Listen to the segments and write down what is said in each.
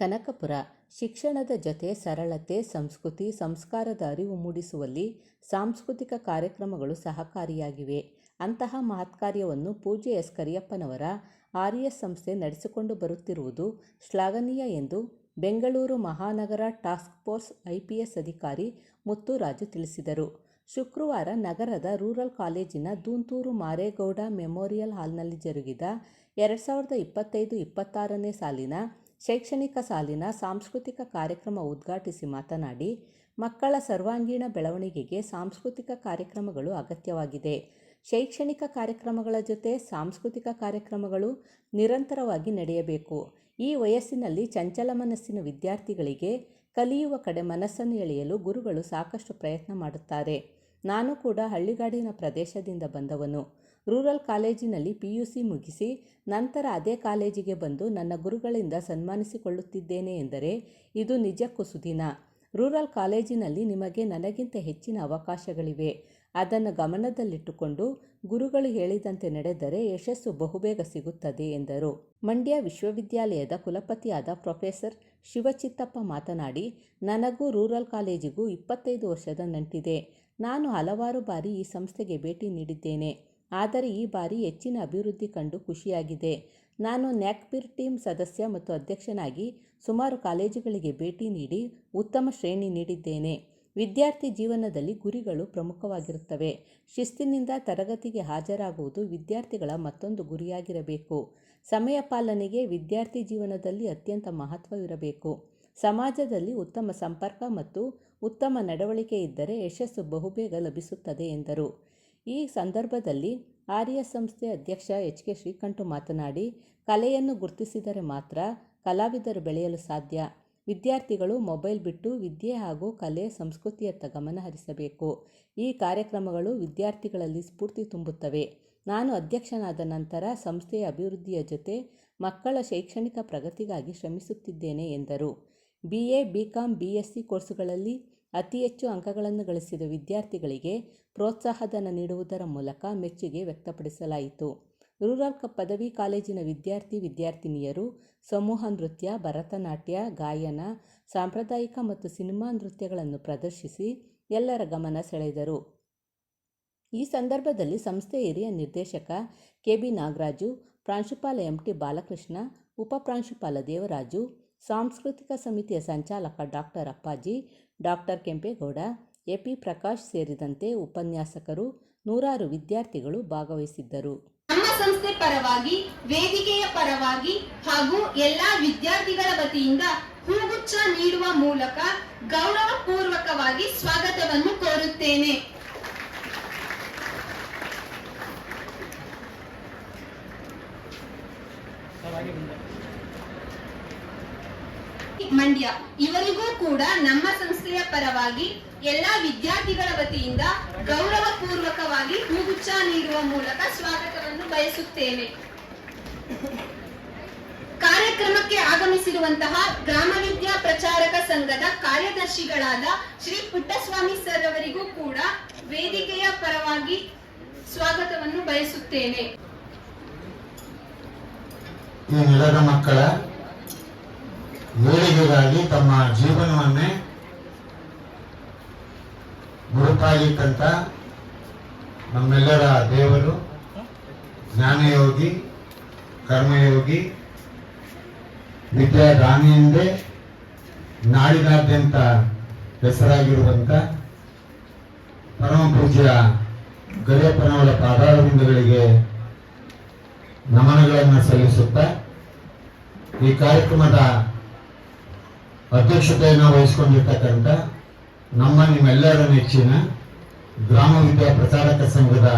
ಕನಕಪುರ ಶಿಕ್ಷಣದ ಜೊತೆ ಸರಳತೆ, ಸಂಸ್ಕೃತಿ, ಸಂಸ್ಕಾರದ ಅರಿವು ಮೂಡಿಸುವಲ್ಲಿ ಸಾಂಸ್ಕೃತಿಕ ಕಾರ್ಯಕ್ರಮಗಳು ಸಹಕಾರಿಯಾಗಿವೆ. ಅಂತಹ ಮಹತ್ಕಾರ್ಯವನ್ನು ಪೂಜೆ ಎಸ್. ಕರಿಯಪ್ಪನವರ ಆರ್ ಸಂಸ್ಥೆ ನಡೆಸಿಕೊಂಡು ಬರುತ್ತಿರುವುದು ಶ್ಲಾಘನೀಯ ಎಂದು ಬೆಂಗಳೂರು ಮಹಾನಗರ ಟಾಸ್ಕ್ ಫೋರ್ಸ್ ಐಪಿಎಸ್ ಅಧಿಕಾರಿ ಮುತ್ತುರಾಜು ತಿಳಿಸಿದರು. ಶುಕ್ರವಾರ ನಗರದ ರೂರಲ್ ಕಾಲೇಜಿನ ದೂಂತೂರು ಮಾರೇಗೌಡ ಮೆಮೋರಿಯಲ್ ಹಾಲ್ನಲ್ಲಿ ಜರುಗಿದ ಎರಡು ಸಾವಿರದ ಇಪ್ಪತ್ತೈದು ಇಪ್ಪತ್ತಾರನೇ ಸಾಲಿನ ಶೈಕ್ಷಣಿಕ ಸಾಲಿನ ಸಾಂಸ್ಕೃತಿಕ ಕಾರ್ಯಕ್ರಮ ಉದ್ಘಾಟಿಸಿ ಮಾತನಾಡಿ, ಮಕ್ಕಳ ಸರ್ವಾಂಗೀಣ ಬೆಳವಣಿಗೆಗೆ ಸಾಂಸ್ಕೃತಿಕ ಕಾರ್ಯಕ್ರಮಗಳು ಅಗತ್ಯವಾಗಿದೆ. ಶೈಕ್ಷಣಿಕ ಕಾರ್ಯಕ್ರಮಗಳ ಜೊತೆ ಸಾಂಸ್ಕೃತಿಕ ಕಾರ್ಯಕ್ರಮಗಳು ನಿರಂತರವಾಗಿ ನಡೆಯಬೇಕು. ಈ ವಯಸ್ಸಿನಲ್ಲಿ ಚಂಚಲ ಮನಸ್ಸಿನ ವಿದ್ಯಾರ್ಥಿಗಳಿಗೆ ಕಲಿಯುವ ಕಡೆ ಮನಸ್ಸನ್ನು ಎಳೆಯಲು ಗುರುಗಳು ಸಾಕಷ್ಟು ಪ್ರಯತ್ನ ಮಾಡುತ್ತಾರೆ. ನಾನು ಕೂಡ ಹಳ್ಳಿಗಾಡಿನ ಪ್ರದೇಶದಿಂದ ಬಂದವನು. ರೂರಲ್ ಕಾಲೇಜಿನಲ್ಲಿ ಪಿ ಯು ಸಿ ಮುಗಿಸಿ ನಂತರ ಅದೇ ಕಾಲೇಜಿಗೆ ಬಂದು ನನ್ನ ಗುರುಗಳಿಂದ ಸನ್ಮಾನಿಸಿಕೊಳ್ಳುತ್ತಿದ್ದೇನೆ ಎಂದರೆ ಇದು ನಿಜಕ್ಕೂ ಸುದಿನ. ರೂರಲ್ ಕಾಲೇಜಿನಲ್ಲಿ ನಿಮಗೆ ನನಗಿಂತ ಹೆಚ್ಚಿನ ಅವಕಾಶಗಳಿವೆ. ಅದನ್ನು ಗಮನದಲ್ಲಿಟ್ಟುಕೊಂಡು ಗುರುಗಳು ಹೇಳಿದಂತೆ ನಡೆದರೆ ಯಶಸ್ಸು ಬಹುಬೇಗ ಸಿಗುತ್ತದೆ ಎಂದರು. ಮಂಡ್ಯ ವಿಶ್ವವಿದ್ಯಾಲಯದ ಕುಲಪತಿಯಾದ ಪ್ರೊಫೆಸರ್ ಶಿವಚಿತ್ತಪ್ಪ ಮಾತನಾಡಿ, ನನಗೂ ರೂರಲ್ ಕಾಲೇಜಿಗೂ ಇಪ್ಪತ್ತೈದು ವರ್ಷದ ನಂಟಿದೆ. ನಾನು ಹಲವಾರು ಬಾರಿ ಈ ಸಂಸ್ಥೆಗೆ ಭೇಟಿ ನೀಡಿದ್ದೇನೆ. ಆದರೆ ಈ ಬಾರಿ ಹೆಚ್ಚಿನ ಅಭಿವೃದ್ಧಿ ಕಂಡು ಖುಷಿಯಾಗಿದೆ. ನಾನು ನ್ಯಾಕ್ಪಿರ್ ಟೀಮ್ ಸದಸ್ಯ ಮತ್ತು ಅಧ್ಯಕ್ಷನಾಗಿ ಸುಮಾರು ಕಾಲೇಜುಗಳಿಗೆ ಭೇಟಿ ನೀಡಿ ಉತ್ತಮ ಶ್ರೇಣಿ ನೀಡಿದ್ದೇನೆ. ವಿದ್ಯಾರ್ಥಿ ಜೀವನದಲ್ಲಿ ಗುರಿಗಳು ಪ್ರಮುಖವಾಗಿರುತ್ತವೆ. ಶಿಸ್ತಿನಿಂದ ತರಗತಿಗೆ ಹಾಜರಾಗುವುದು ವಿದ್ಯಾರ್ಥಿಗಳ ಮತ್ತೊಂದು ಗುರಿಯಾಗಿರಬೇಕು. ಸಮಯ ಪಾಲನೆಗೆ ವಿದ್ಯಾರ್ಥಿ ಜೀವನದಲ್ಲಿ ಅತ್ಯಂತ ಮಹತ್ವವಿರಬೇಕು. ಸಮಾಜದಲ್ಲಿ ಉತ್ತಮ ಸಂಪರ್ಕ ಮತ್ತು ಉತ್ತಮ ನಡವಳಿಕೆ ಇದ್ದರೆ ಯಶಸ್ಸು ಬಹುಬೇಗ ಲಭಿಸುತ್ತದೆ ಎಂದರು. ಈ ಸಂದರ್ಭದಲ್ಲಿ ಆರ್ಯ ಸಂಸ್ಥೆ ಅಧ್ಯಕ್ಷ ಎಚ್ ಕೆ ಶ್ರೀಕಂಠ ಮಾತನಾಡಿ, ಕಲೆಯನ್ನು ಗುರುತಿಸಿದರೆ ಮಾತ್ರ ಕಲಾವಿದರು ಬೆಳೆಯಲು ಸಾಧ್ಯ. ವಿದ್ಯಾರ್ಥಿಗಳು ಮೊಬೈಲ್ ಬಿಟ್ಟು ವಿದ್ಯೆ ಹಾಗೂ ಕಲೆ ಸಂಸ್ಕೃತಿಯತ್ತ ಗಮನ ಹರಿಸಬೇಕು. ಈ ಕಾರ್ಯಕ್ರಮಗಳು ವಿದ್ಯಾರ್ಥಿಗಳಲ್ಲಿ ಸ್ಫೂರ್ತಿ ತುಂಬುತ್ತವೆ. ನಾನು ಅಧ್ಯಕ್ಷನಾದ ನಂತರ ಸಂಸ್ಥೆಯ ಅಭಿವೃದ್ಧಿಯ ಜೊತೆ ಮಕ್ಕಳ ಶೈಕ್ಷಣಿಕ ಪ್ರಗತಿಗಾಗಿ ಶ್ರಮಿಸುತ್ತಿದ್ದೇನೆ ಎಂದರು. B A, B com, B S C ಕೋರ್ಸುಗಳಲ್ಲಿ ಅತಿ ಹೆಚ್ಚು ಅಂಕಗಳನ್ನು ಗಳಿಸಿದ ವಿದ್ಯಾರ್ಥಿಗಳಿಗೆ ಪ್ರೋತ್ಸಾಹಧನ ನೀಡುವುದರ ಮೂಲಕ ಮೆಚ್ಚುಗೆ ವ್ಯಕ್ತಪಡಿಸಲಾಯಿತು. ರೂರಲ್ ಕಪ್ ಪದವಿ ಕಾಲೇಜಿನ ವಿದ್ಯಾರ್ಥಿ ವಿದ್ಯಾರ್ಥಿನಿಯರು ಸಮೂಹ ನೃತ್ಯ, ಭರತನಾಟ್ಯ, ಗಾಯನ, ಸಾಂಪ್ರದಾಯಿಕ ಮತ್ತು ಸಿನಿಮಾ ನೃತ್ಯಗಳನ್ನು ಪ್ರದರ್ಶಿಸಿ ಎಲ್ಲರ ಗಮನ ಸೆಳೆದರು. ಈ ಸಂದರ್ಭದಲ್ಲಿ ಸಂಸ್ಥೆಯ ಹಿರಿಯ ನಿರ್ದೇಶಕ ಕೆ ಬಿ ನಾಗರಾಜು, ಪ್ರಾಂಶುಪಾಲ ಎಂ ಟಿ ಬಾಲಕೃಷ್ಣ ಉಪಪ್ರಾಂಶುಪಾಲ ದೇವರಾಜು ಸಾಂಸ್ಕೃತಿಕ ಸಮಿತಿಯ ಸಂಚಾಲಕ doctor Appaji doctor Kempegowda A P P Prakash ಸೇರಿದಂತೆ ಉಪನ್ಯಾಸಕರು ನೂರಾರು ವಿದ್ಯಾರ್ಥಿಗಳು ಭಾಗವಹಿಸಿದ್ದರು. ನಮ್ಮ ಸಂಸ್ಥೆ ಪರವಾಗಿ ವೇದಿಕೆಯ ಪರವಾಗಿ ಹಾಗೂ ಎಲ್ಲಾ ವಿದ್ಯಾರ್ಥಿಗಳ ವತಿಯಿಂದ ಹೂಗುಚ್ಛ ನೀಡುವ ಮೂಲಕ ಗೌರವ ಪೂರ್ವಕವಾಗಿ ಸ್ವಾಗತವನ್ನು ಕೋರುತ್ತೇನೆ. ಮಂಡ್ಯ. ಇವರಿಗೂ ಕೂಡ ನಮ್ಮ ಸಂಸ್ಥೆಯ ಪರವಾಗಿ ಎಲ್ಲಾ ವಿದ್ಯಾರ್ಥಿಗಳ ವತಿಯಿಂದ ಗೌರವ ಪೂರ್ವಕವಾಗಿ ಹೂಗುಚ್ಛ ನೀಡುವ ಮೂಲಕ ಸ್ವಾಗತವನ್ನು ಬಯಸುತ್ತೇನೆ. ಕಾರ್ಯಕ್ರಮಕ್ಕೆ ಆಗಮಿಸಿರುವಂತಹ ಗ್ರಾಮ ವಿದ್ಯಾ ಪ್ರಚಾರಕ ಸಂಘದ ಕಾರ್ಯದರ್ಶಿಗಳಾದ ಶ್ರೀ ಪುಟ್ಟಸ್ವಾಮಿ ಸರ್ ಅವರಿಗೂ ಕೂಡ ವೇದಿಕೆಯ ಪರವಾಗಿ ಸ್ವಾಗತವನ್ನು ಬಯಸುತ್ತೇನೆ. ಮಕ್ಕಳ ಏಳಿಗೆಗಾಗಿ ತಮ್ಮ ಜೀವನವನ್ನೇ ಗುರುತಾಗಿಟ್ಟಂತ ನಮ್ಮೆಲ್ಲರ ದೇವರು, ಜ್ಞಾನಯೋಗಿ, ಕರ್ಮಯೋಗಿ, ವಿದ್ಯಾದಾನಿಯಿಂದೇ ನಾಡಿನಾದ್ಯಂತ ಹೆಸರಾಗಿರುವಂತ ಪರಮ ಪೂಜ್ಯ ಗರಿಯಪ್ಪನವರ ಪಾದಾರವಿಂದಗಳಿಗೆ ನಮನಗಳನ್ನು ಸಲ್ಲಿಸುತ್ತಾ ಈ ಕಾರ್ಯಕ್ರಮದ ಅಧ್ಯಕ್ಷತೆಯನ್ನು ವಹಿಸಿಕೊಂಡಿರ್ತಕ್ಕಂಥ ನಮ್ಮ ನಿಮ್ಮೆಲ್ಲರ ನೆಚ್ಚಿನ ಗ್ರಾಮ ವಿದ್ಯಾ ಪ್ರಚಾರಕ ಸಂಘದ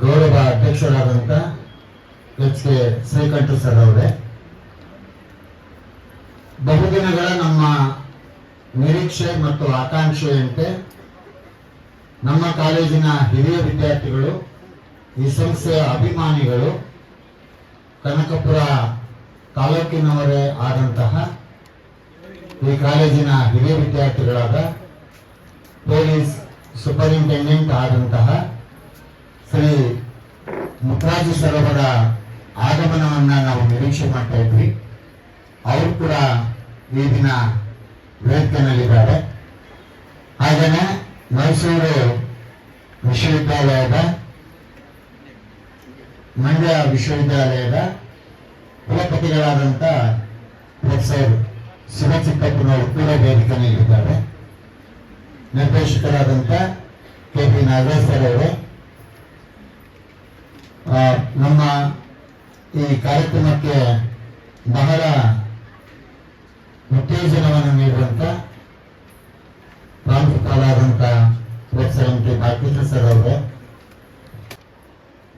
ಗೌರವ ಅಧ್ಯಕ್ಷರಾದಂಥ ಎಚ್ ಕೆ ಶ್ರೀಕಂಠ ಸರ್ ಅವರೇ. ಬಹುದಿನಗಳ ನಮ್ಮ ನಿರೀಕ್ಷೆ ಮತ್ತು ಆಕಾಂಕ್ಷೆಯಂತೆ ನಮ್ಮ ಕಾಲೇಜಿನ ಹಿರಿಯ ವಿದ್ಯಾರ್ಥಿಗಳು, ಈ ಸಂಸ್ಥೆಯ ಅಭಿಮಾನಿಗಳು, ಕನಕಪುರ ತಾಲೂಕಿನವರೇ ಆದಂತಹ ಈ ಕಾಲೇಜಿನ ಹಿರಿಯ ವಿದ್ಯಾರ್ಥಿಗಳಾದ ಪೊಲೀಸ್ ಸೂಪರಿಂಟೆಂಡೆಂಟ್ ಆದಂತಹ ಶ್ರೀ ಮುಖರಾಜು ಸರ್ ಅವರ ಆಗಮನವನ್ನ ನಾವು ನಿರೀಕ್ಷೆ ಮಾಡ್ತಾ ಇದ್ವಿ. ಅವರು ಕೂಡ ಈ ದಿನ ವೇದಿಕೆಯಲ್ಲಿದ್ದಾರೆ. ಹಾಗೆಯೇ ಮೈಸೂರು ವಿಶ್ವವಿದ್ಯಾಲಯದ ಮಂಡ್ಯ ವಿಶ್ವವಿದ್ಯಾಲಯದ ಕುಲಪತಿಗಳಾದಂಥ ಪ್ರೊಫೆಸರ್ ಶಿವಚಿಕ್ಕಪ್ಪನವರು ಕೂಡ ವೇದಿಕೆಯಲ್ಲಿದ್ದಾರೆ ನಿರ್ದೇಶಕರಾದಂಥ ಕೆ ಪಿ ನಾಗೇಶ್ ಸರ್ ಅವರು ನಮ್ಮ ಈ ಕಾರ್ಯಕ್ರಮಕ್ಕೆ ಬಹಳ ಉತ್ತೇಜನವನ್ನು ನೀಡುವಂಥ ಪ್ರಾಂಶುಪಾಲರಾದಂಥ ಪ್ರೊಫೆಸರ್ ಕೆ ಸರ್ ಅವರು,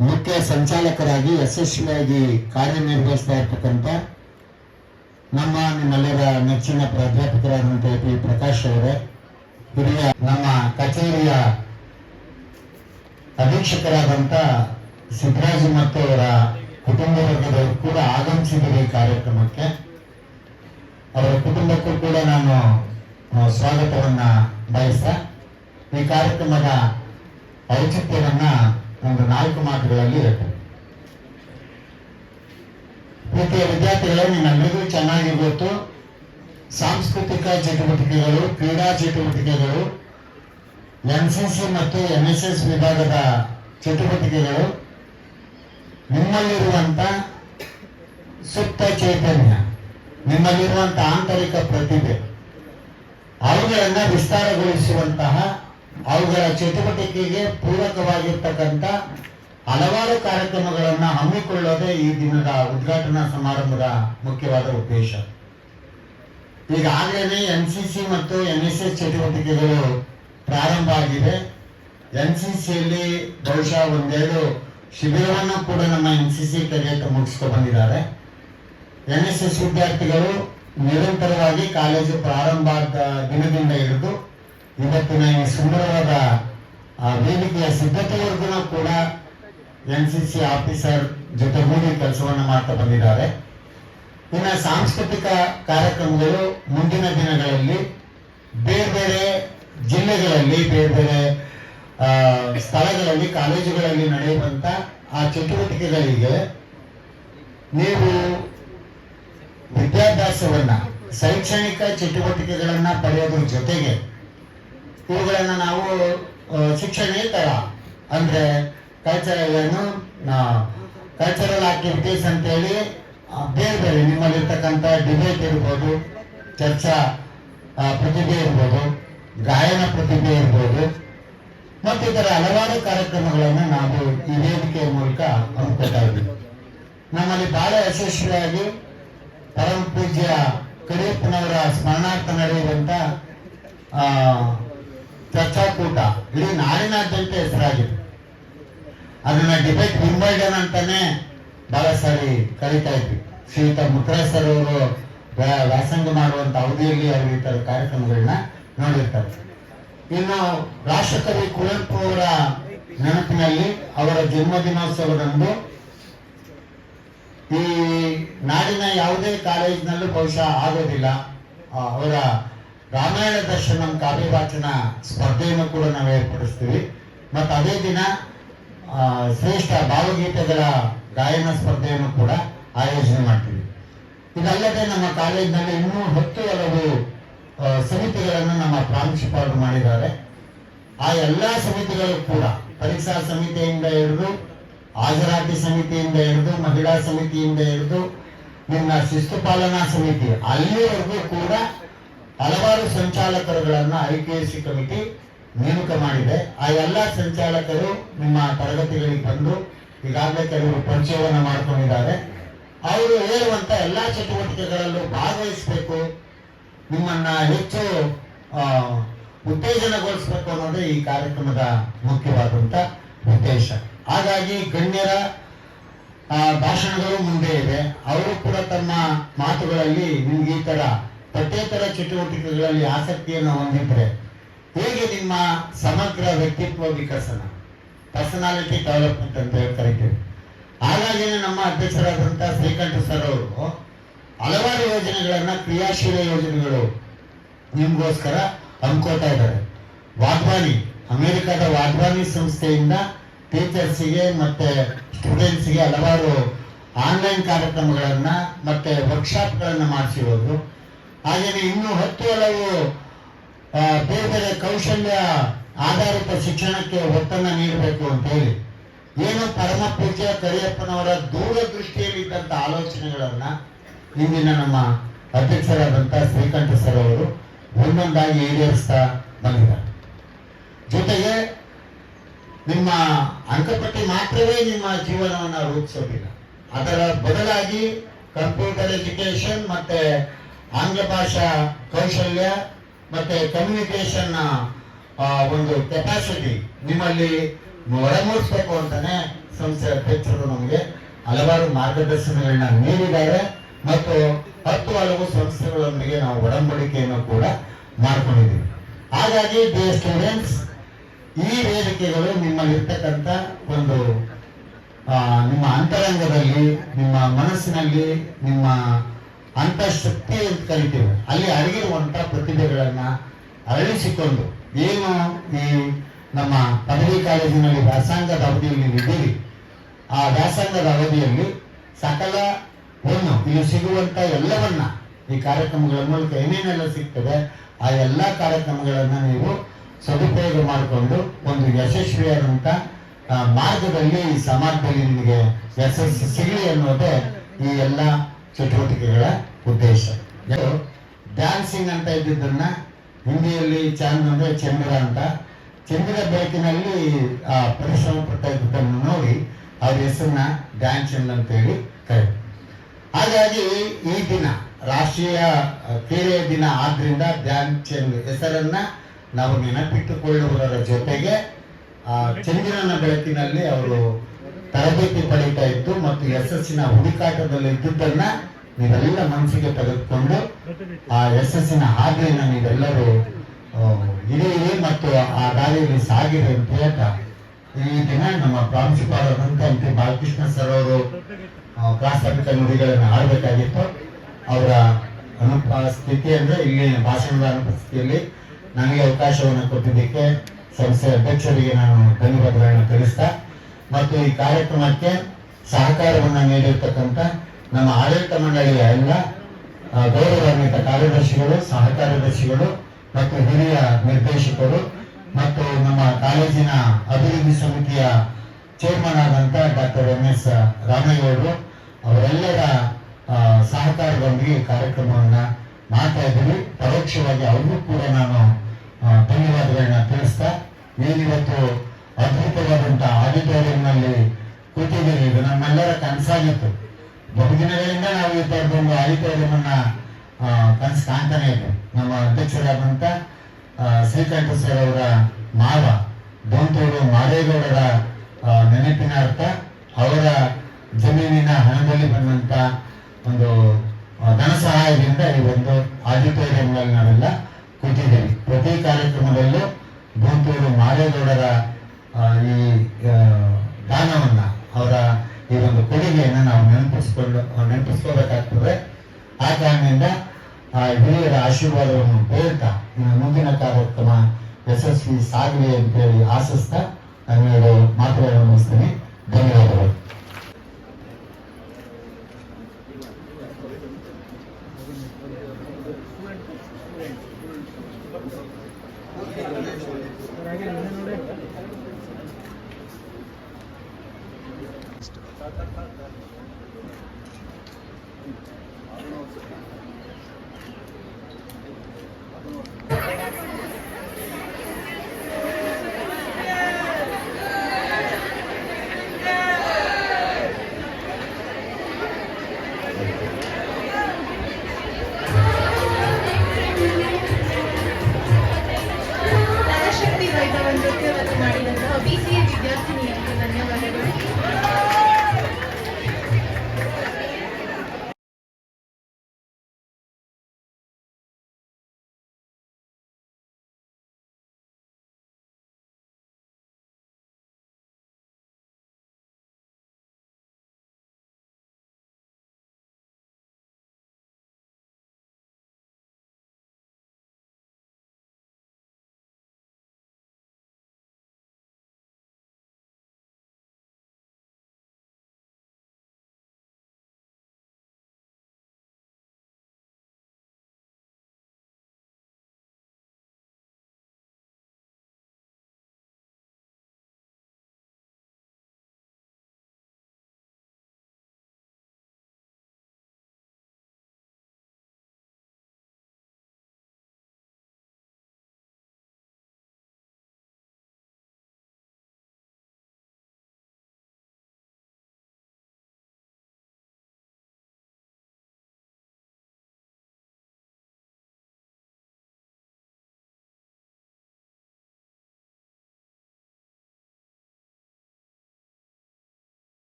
ಮುಖ್ಯ ಸಂಚಾಲಕರಾಗಿ ಯಶಸ್ವಿಯಾಗಿ ಕಾರ್ಯನಿರ್ವಹಿಸ್ತಾ ಇರ್ತಕ್ಕಂಥ ನಮ್ಮ ನಿಮ್ಮೆಲ್ಲರ ನೆಚ್ಚಿನ ಪ್ರಾಧ್ಯಾಪಕರಾದಂಥ ಪಿ ಪ್ರಕಾಶ್ ಅವರೇ, ಹಿರಿಯ ನಮ್ಮ ಕಚೇರಿಯ ಅಧೀಕ್ಷಕರಾದಂಥ ಸಿದ್ದರಾಜು ಮತ್ತು ಅವರ ಕುಟುಂಬ ವರ್ಗದವರು ಕೂಡ ಆಗಮಿಸಿದರು ಈ ಕಾರ್ಯಕ್ರಮಕ್ಕೆ. ಅವರ ಕುಟುಂಬಕ್ಕೂ ಕೂಡ ನಾನು ಸ್ವಾಗತವನ್ನ ಬಯಸ ಈ ಕಾರ್ಯಕ್ರಮದ ಔಚಿತ್ಯವನ್ನ ಒಂದು ನಾಲ್ಕು ಮಾತುಗಳಲ್ಲಿ ಪ್ರೀತಿಯ ವಿದ್ಯಾರ್ಥಿಗಳೇ ನಿಮ್ಮೆಲ್ಲರಿಗೂ ಚೆನ್ನಾಗಿ ಗೊತ್ತು. ಸಾಂಸ್ಕೃತಿಕ ಚಟುವಟಿಕೆಗಳು, ಕ್ರೀಡಾ ಚಟುವಟಿಕೆಗಳು ಎನ್ ಸಿ ಸಿ ಮತ್ತು ಎನ್ ಎಸ್ ಎಸ್ ವಿಭಾಗದ ಚಟುವಟಿಕೆಗಳು, ನಿಮ್ಮಲ್ಲಿರುವಂತ ಸುಪ್ತ ಚೈತನ್ಯ, ನಿಮ್ಮಲ್ಲಿರುವಂತ ಆಂತರಿಕ ಪ್ರತಿಭೆ, ಅವುಗಳನ್ನ ವಿಸ್ತಾರಗೊಳಿಸುವಂತಹ ಅವುಗಳ ಚಟುವಟಿಕೆಗೆ ಪೂರಕವಾಗಿರ್ತಕ್ಕಂಥ ಹಲವಾರು ಕಾರ್ಯಕ್ರಮಗಳನ್ನ ಹಮ್ಮಿಕೊಳ್ಳೋದೇ ಈ ದಿನದ ಉದ್ಘಾಟನಾ ಸಮಾರಂಭದ ಮುಖ್ಯವಾದ ಉದ್ದೇಶ. ಈಗಾಗಲೇ ಎನ್ ಸಿ ಸಿ ಮತ್ತು ಎನ್ ಎಸ್ ಎಸ್ ಚಟುವಟಿಕೆಗಳು ಪ್ರಾರಂಭ ಆಗಿದೆ. ಎನ್ ಸಿ ಸಿಯಲ್ಲಿ ಬಹುಶಃ ಒಂದೆರಡು ಶಿಬಿರವನ್ನು ಕೂಡ ನಮ್ಮ ಎನ್ ಸಿ ಸಿ ಕೆಡೆಟ್ ಮುಗಿಸ್ಕೊಂಡು ಬಂದಿದ್ದಾರೆ. ಎನ್ ಎಸ್ ಎಸ್ ವಿದ್ಯಾರ್ಥಿಗಳು ನಿರಂತರವಾಗಿ ಕಾಲೇಜು ಪ್ರಾರಂಭ ದಿನದಿಂದ ಹಿಡಿದು ಇವತ್ತಿನ ಈ ಸುಂದರವಾದ ವೇದಿಕೆಯ ಸಿದ್ಧತೆವರೆಗೂ ಕೂಡ ಎನ್ ಸಿ ಸಿ ಆಫೀಸರ್ ಜೊತೆಗೂಡಿ ಕೆಲಸವನ್ನು ಮಾಡ್ತಾ ಬಂದಿದ್ದಾರೆ. ಇನ್ನು ಸಾಂಸ್ಕೃತಿಕ ಕಾರ್ಯಕ್ರಮಗಳು ಮುಂದಿನ ದಿನಗಳಲ್ಲಿ ಬೇರೆ ಬೇರೆ ಜಿಲ್ಲೆಗಳಲ್ಲಿ, ಬೇರೆ ಬೇರೆ ಸ್ಥಳಗಳಲ್ಲಿ, ಕಾಲೇಜುಗಳಲ್ಲಿ ನಡೆಯುವಂತ ಆ ಚಟುವಟಿಕೆಗಳಿಗೆ ನೀವು ವಿದ್ಯಾಭ್ಯಾಸವನ್ನ, ಶೈಕ್ಷಣಿಕ ಚಟುವಟಿಕೆಗಳನ್ನ ಪಡೆಯೋದ್ರ ಜೊತೆಗೆ ಇವುಗಳನ್ನ ನಾವು ಶಿಕ್ಷಣೇತರ ಅಂದ್ರೆ ಕಲ್ಚರಲ್ ಏನು ಕಲ್ಚರಲ್ ಆಕ್ಟಿವಿಟೀಸ್ ಅಂತೇಳಿ ಬೇರೆ ಬೇರೆ ನಿಮ್ಮಲ್ಲಿರ್ತಕ್ಕಂಥ ಡಿಬೇಟ್ ಇರ್ಬೋದು ಚರ್ಚಾ ಪ್ರತಿಭೆ ಇರ್ಬೋದು ಗಾಯನ ಪ್ರತಿಭೆ ಇರ್ಬೋದು ಮತ್ತು ಇತರ ಹಲವಾರು ಕಾರ್ಯಕ್ರಮಗಳನ್ನು ನಾವು ಈ ವೇದಿಕೆಯ ಮೂಲಕ ಹಮ್ಮಿಕೊಳ್ತಾ ಇದ್ದೀವಿ. ನಮ್ಮಲ್ಲಿ ಬಹಳ ಯಶಸ್ವಿಯಾಗಿ ಪರಮ ಪೂಜ್ಯ ಕರಿಯಪ್ಪನವರ ಸ್ಮರಣಾರ್ಥ ನಡೆಯುವಂತ ಆ, ಚರ್ಚಾಕೂಟ ಇಡೀ ನಾಡಿನಾದ್ಯಂತ ಹೆಸರಾಗಿದೆ. ಅದನ್ನ ಡಿಬೇಟ್ ವಿಂಬಲ್ಡನ್ ಅಂತಾನೆ ಬಹಳ ಸಾರಿ ಕರೀತಾ ಇದ್ವಿ. ಶ್ರೀಯುತ ಮುಖರಾಜ್ ಅವರು ವ್ಯಾ- ವ್ಯಾಸಂಗ ಮಾಡುವಂತ ಅವಧಿಯಲ್ಲಿ ಅವರು ಈ ಕಾರ್ಯಕ್ರಮಗಳನ್ನ ನೋಡಿರ್ತಾರೆ. ಇನ್ನು ರಾಷ್ಟ್ರಕವಿ ಕುವೆಂಪು ಅವರ ನೆನಪಿನಲ್ಲಿ ಅವರ ಜನ್ಮದಿನೋತ್ಸವದಂದು ಈ ನಾಡಿನ ಯಾವುದೇ ಕಾಲೇಜಿನಲ್ಲೂ ಬಹುಶಃ ಆಗೋದಿಲ್ಲ. ಅವರ ರಾಮಾಯಣ ದರ್ಶನಂ ಕಾವ್ಯ ವಾಚನ ಸ್ಪರ್ಧೆಯನ್ನು ಕೂಡ ನಾವು ಏರ್ಪಡಿಸ್ತೀವಿ. ಮತ್ತು ಅದೇ ದಿನ ಶ್ರೇಷ್ಠ ಭಾವಗೀತೆಗಳ ಗಾಯನ ಸ್ಪರ್ಧೆಯನ್ನು ಕೂಡ ಆಯೋಜನೆ ಮಾಡ್ತೀವಿ. ಇದಲ್ಲದೆ ನಮ್ಮ ಕಾಲೇಜಿನಲ್ಲಿ ಇನ್ನೂ ಹತ್ತು ಹಲವು ಸಮಿತಿಗಳನ್ನು ನಮ್ಮ ಪ್ರಾಂಶುಪಾಲರು ಮಾಡಿದ್ದಾರೆ. ಆ ಎಲ್ಲಾ ಸಮಿತಿಗಳು ಕೂಡ ಪರೀಕ್ಷಾ ಸಮಿತಿಯಿಂದ ಹಿಡಿದು, ಹಾಜರಾತಿ ಸಮಿತಿಯಿಂದ ಹಿಡಿದು, ಮಹಿಳಾ ಸಮಿತಿಯಿಂದ ಹಿಡಿದು ನಿಮ್ಮ ಶಿಸ್ತು ಪಾಲನಾ ಸಮಿತಿ ಅಲ್ಲಿವರೆಗೂ ಕೂಡ ಹಲವಾರು ಸಂಚಾಲಕರುಗಳನ್ನ ಐ ಕಮಿಟಿ ನೇಮಕ ಮಾಡಿದೆ. ಆ ಎಲ್ಲ ಸಂಚಾಲಕರು ನಿಮ್ಮ ತರಗತಿಗಳಿಗೆ ಬಂದು ಈಗಾಗಲೇ ಕೆಲವರು ಪರಿಚಯವನ್ನ ಮಾಡ್ಕೊಂಡಿದ್ದಾರೆ. ಅವರು ಹೇಳುವಂತ ಎಲ್ಲಾ ಚಟುವಟಿಕೆಗಳಲ್ಲೂ ಭಾಗವಹಿಸಬೇಕು. ನಿಮ್ಮನ್ನ ಹೆಚ್ಚು ಉತ್ತೇಜನಗೊಳಿಸಬೇಕು ಅನ್ನೋದೇ ಈ ಕಾರ್ಯಕ್ರಮದ ಮುಖ್ಯವಾದಂತ ಉದ್ದೇಶ. ಹಾಗಾಗಿ ಗಣ್ಯರ ಭಾಷಣಗಳು ಮುಂದೆ ಇದೆ. ಅವರು ಕೂಡ ತಮ್ಮ ಮಾತುಗಳಲ್ಲಿ ನಿಮ್ಗೆ ಈ ತರ ಪಠ್ಯೇತರ ಚಟುವಟಿಕೆಗಳಲ್ಲಿ ಆಸಕ್ತಿಯನ್ನು ಹೊಂದಿದ್ರೆ ಹೇಗೆ ನಿಮ್ಮ ಸಮಗ್ರ ವ್ಯಕ್ತಿತ್ವ ವಿಕಸನ? ಪರ್ಸನಾಲಿಟಿ ಡೆವಲಪ್ಮೆಂಟ್ ಅಂತ ಕರಿತೀವಿ ಹಾಗಾಗಿ ನಮ್ಮ ಅಧ್ಯಕ್ಷರಾದಂತಹ ಶ್ರೀಕಂಠ ಸರ್ ಅವರು, ಹಲವಾರು ಯೋಜನೆಗಳನ್ನ ಕ್ರಿಯಾಶೀಲ ಯೋಜನೆಗಳು ನಿಮ್ಗೋಸ್ಕರ ಹಮ್ಮಿಕೊಳ್ತಾ ಇದ್ದಾರೆ. ವಾಧ್ವಾನಿ ಅಮೆರಿಕದ ವಾಧ್ವಾನಿ ಸಂಸ್ಥೆಯಿಂದ ಟೀಚರ್ಸಿಗೆ ಮತ್ತೆ ಸ್ಟೂಡೆಂಟ್ಸ್ಗೆ ಹಲವಾರು ಆನ್ಲೈನ್ ಕಾರ್ಯಕ್ರಮಗಳನ್ನ ಮತ್ತೆ ವರ್ಕ್ಶಾಪ್ಗಳನ್ನ ಮಾಡಿಸಿರೋದು. ಹಾಗೆಯೇ ಇನ್ನೂ ಹತ್ತು ಹಲವು ಬೇರೆ ಬೇರೆ ಕೌಶಲ್ಯ ಆಧಾರಿತ ಶಿಕ್ಷಣಕ್ಕೆ ಒತ್ತನ್ನ ನೀಡಬೇಕು ಅಂತ ಹೇಳಿ. ಏನು ಪರಮ ಪೂಜ್ಯ ಕರಿಯಪ್ಪನವರ ದೂರದೃಷ್ಟಿಯಲ್ಲಿದ್ದಂಥ ಆಲೋಚನೆಗಳನ್ನ ಇಂದಿನ ನಮ್ಮ ಅಧ್ಯಕ್ಷರಾದಂಥ ಶ್ರೀಕಂಠ ಸರ್ ಅವರು ಒಂದೊಂದಾಗಿ ಈಡೇರಿಸ್ತಾ ಬಂದಿದ್ದಾರೆ. ಜೊತೆಗೆ ನಿಮ್ಮ ಅಂಕಪಟ್ಟಿ ಮಾತ್ರವೇ ನಿಮ್ಮ ಜೀವನವನ್ನು ರೂಪಿಸೋದಿಲ್ಲ. ಅದರ ಬದಲಾಗಿ ಕಂಪ್ಯೂಟರ್ ಎಜುಕೇಶನ್ ಮತ್ತೆ ಆಂಗ್ಲ ಭಾಷಾ ಕೌಶಲ್ಯ ಮತ್ತೆ ಕಮ್ಯುನಿಕೇಶನ್ ಒಂದು ಕೆಪಾಸಿಟಿ ನಿಮ್ಮಲ್ಲಿ ಒಳಮೂಡಿಸ್ಬೇಕು ಅಂತಾನೆ ಸಂಸ್ಥೆ ಅಧ್ಯಕ್ಷರು ನಮಗೆ ಹಲವಾರು ಮಾರ್ಗದರ್ಶನಗಳನ್ನ ನೀಡಿದ್ದಾರೆ. ಮತ್ತು ಹತ್ತು ಹಲವು ಸಂಸ್ಥೆಗಳೊಂದಿಗೆ ನಾವು ಒಡಂಬಡಿಕೆಯನ್ನು ಕೂಡ ಮಾಡ್ಕೊಂಡಿದ್ದೀವಿ. ಹಾಗಾಗಿ ಡಿ ಸ್ಟೂಡೆಂಟ್ಸ್ ಈ ವೇದಿಕೆಗಳು ನಿಮ್ಮಲ್ಲಿರ್ತಕ್ಕಂಥ ಒಂದು ನಿಮ್ಮ ಅಂತರಂಗದಲ್ಲಿ, ನಿಮ್ಮ ಮನಸ್ಸಿನಲ್ಲಿ, ನಿಮ್ಮ ಅಂತಃಶಕ್ತಿ ಅಂತ ಕರಿತೀವಿ. ಅಲ್ಲಿ ಅಡಗಿರುವಂತ ಪ್ರತಿಭೆಗಳನ್ನ ಅರಳಿಸಿಕೊಂಡು, ಏನು ಈ ನಮ್ಮ ಪದವಿ ಕಾಲೇಜಿನಲ್ಲಿ ವ್ಯಾಸಂಗದ ಅವಧಿಯಲ್ಲಿ ಇದ್ದೀರಿ? ಆ ವ್ಯಾಸಂಗದ ಅವಧಿಯಲ್ಲಿ ಸಕಲ ಒಂದು ಇಲ್ಲಿ ಸಿಗುವಂತ ಎಲ್ಲವನ್ನ ಈ ಕಾರ್ಯಕ್ರಮಗಳ ಮೂಲಕ ಏನೇನೆಲ್ಲ ಸಿಗ್ತದೆ, ಆ ಎಲ್ಲ ಕಾರ್ಯಕ್ರಮಗಳನ್ನ ನೀವು ಸದುಪಯೋಗ ಮಾಡಿಕೊಂಡು ಒಂದು ಯಶಸ್ವಿಯಾದಂತ ಮಾರ್ಗದಲ್ಲಿ ಈ ಸಮಾಜದಲ್ಲಿ ನಿಮಗೆ ಯಶಸ್ಸು ಸಿಗಲಿ ಅನ್ನೋದೇ ಈ ಎಲ್ಲ ಚಟುವಟಿಕೆಗಳ ಉದ್ದೇಶ. ಡ್ಯಾನ್ಸಿಂಗ್ ಅಂತ ಇದ್ದಿದ್ದನ್ನ ಹಿಂದಿಯಲ್ಲಿ ಚಾಂದ್ ಅಂದ್ರೆ ಚಂದ್ರ ಅಂತ. ಚಂದ್ರ ಬೆಳಕಿನಲ್ಲಿ, ಆ, ಪರಿಶ್ರಮ ಪಡ್ತಾ ಇದ್ದಿದ್ದನ್ನು ನೋಡಿ ಅವ್ರ ಹೆಸರನ್ನ ಡ್ಯಾನ್ಸ್ ಅಂತ ಹೇಳಿ ಕರೆ ಹಾಗಾಗಿ ಈ ದಿನ, ರಾಷ್ಟ್ರೀಯ ಕ್ರೀಡೆಯ ದಿನ ಆದ್ರಿಂದ ಧ್ಯಾನ್ ಚಂದ್ ಹೆಸರನ್ನ ನಾವು ನೆನಪಿಟ್ಟುಕೊಳ್ಳುವುದರ ಜೊತೆಗೆ ಚಂದಿರನ ಬೆಳಕಿನಲ್ಲಿ ಅವರು ತರಬೇತಿ ಪಡೀತಾ ಇತ್ತು ಮತ್ತು ಯಶಸ್ಸಿನ ಹುಡುಕಾಟದಲ್ಲಿ ಇದ್ದುದನ್ನ ನೀವೆಲ್ಲ ಮನಸ್ಸಿಗೆ ತೆಗೆದುಕೊಂಡು ಆ ಯಶಸ್ಸಿನ ಹಾದಿಯನ್ನು ನೀವೆಲ್ಲರೂ ಹಿಡಿಯಿರಿ ಮತ್ತು ಆ ದಾರಿಯಲ್ಲಿ ಸಾಗಿರಿ ಅಂತ ಹೇಳ್ತಾ ಈ ದಿನ ನಮ್ಮ ಪ್ರಾಂಶುಪಾಲರಾದಂಥ ಎಂ ಪಿ ಬಾಲಕೃಷ್ಣ ಸರ್ ಅವರು ಪ್ರಾಸ್ತಾವಿಕ ನುಡಿಗಳನ್ನು ಆಡಬೇಕಾಗಿತ್ತು ಅವರ ಅನುಪಸ್ಥಿತಿ ಅಂದ್ರೆ ಇಲ್ಲಿ ಭಾಷಣದ ಅನುಪಸ್ಥಿತಿಯಲ್ಲಿ ನನಗೆ ಅವಕಾಶವನ್ನು ಕೊಟ್ಟಿದ್ದಕ್ಕೆ ಸಂಸ್ಥೆ ಅಧ್ಯಕ್ಷರಿಗೆ ನಾನು ಧನ್ಯವಾದಗಳನ್ನು ತಿಳಿಸ್ತಾ ಮತ್ತು ಈ ಕಾರ್ಯಕ್ರಮಕ್ಕೆ ಸಹಕಾರವನ್ನು ನೀಡಿರ್ತಕ್ಕಂಥ ನಮ್ಮ ಆಡಳಿತ ಮಂಡಳಿಯ ಎಲ್ಲ ಗೌರವಾನ್ವಿತ ಕಾರ್ಯದರ್ಶಿಗಳು ಸಹ ಕಾರ್ಯದರ್ಶಿಗಳು ಮತ್ತು ಹಿರಿಯ ನಿರ್ದೇಶಕರು ಮತ್ತು ನಮ್ಮ ಕಾಲೇಜಿನ ಅಭಿವೃದ್ಧಿ ಸಮಿತಿಯ ಚೇರ್ಮನ್ ಆದಂತ ಡಾಕ್ಟರ್ ಎಂ ಎಸ್ ರಾಮೇಗೌಡರು ಅವರೆಲ್ಲರ ಸಹಕಾರದೊಂದಿಗೆ ಕಾರ್ಯಕ್ರಮವನ್ನ ಮಾಡ್ತಾ ಇದ್ದೀವಿ. ಪರೋಕ್ಷವಾಗಿ ಅವ್ರಿಗೂ ಕೂಡ ನಾನು ಧನ್ಯವಾದಗಳನ್ನು ತಿಳಿಸ್ತಾ ಏನಿವತ್ತು ಅದ್ಭುತವಾದಂತಹ ಆಡಿಟೋರಿಯಂನಲ್ಲಿ ಕೂತಿದ್ದೀವಿ ಇದು ನಮ್ಮೆಲ್ಲರ ಕನಸಾಗಿತ್ತು. ಬಹುದಿನಗಳಿಂದ ನಾವು ಈ ತರದೊಂದು ಆಡಿಟೋರಿಯಂ ಅನ್ನ ಕನಸು ಕಾಣ್ತಾನೆ ಇದ್ವಿ ನಮ್ಮ ಅಧ್ಯಕ್ಷರಾದಂತ ಶ್ರೀಕಂಠ ಸರ್ ಅವರ ಮಾವ ದೊಂತೂರು ಮಾದೇಗೌಡರ ನೆನಪಿನ ಅರ್ಥ, ಅವರ ಜಮೀನಿನ ಹಣದಲ್ಲಿ ಬಂದಂತ ಒಂದು ಧನ ಸಹಾಯದಿಂದ ಈ ಒಂದು ಆಡಿಟೋರಿಯಂನಲ್ಲಿ ನಾವೆಲ್ಲ ಕೂತಿದ್ದೀವಿ. ಪ್ರತಿ ಕಾರ್ಯಕ್ರಮದಲ್ಲೂ ದೊಂತೂರು ಮಾದೇಗೌಡರ ಆ, ಈ ಆ, ದಾನವನ್ನ ಅವರ ಈ ಒಂದು ಕೊಡುಗೆಯನ್ನು ನಾವು ನೆನಪಿಸ್ಕೊಂಡು ನೆನಪಿಸ್ಕೋಬೇಕಾಗ್ತದೆ ಆ ಕಾರಣದಿಂದ ಆ ಹಿರಿಯರ ಆಶೀರ್ವಾದವನ್ನು ಹೇಳ್ತಾ ಇನ್ನು ಮುಂದಿನ ಕಾರ್ಯಕ್ರಮ ಯಶಸ್ವಿ ಸಾಗಲಿ ಅಂತೇಳಿ ಆಶಿಸ್ತಾ ನಾನು ಮಾತುಗಳನ್ನು ಮುಗಿಸ್ತೀನಿ. ಧನ್ಯವಾದಗಳು.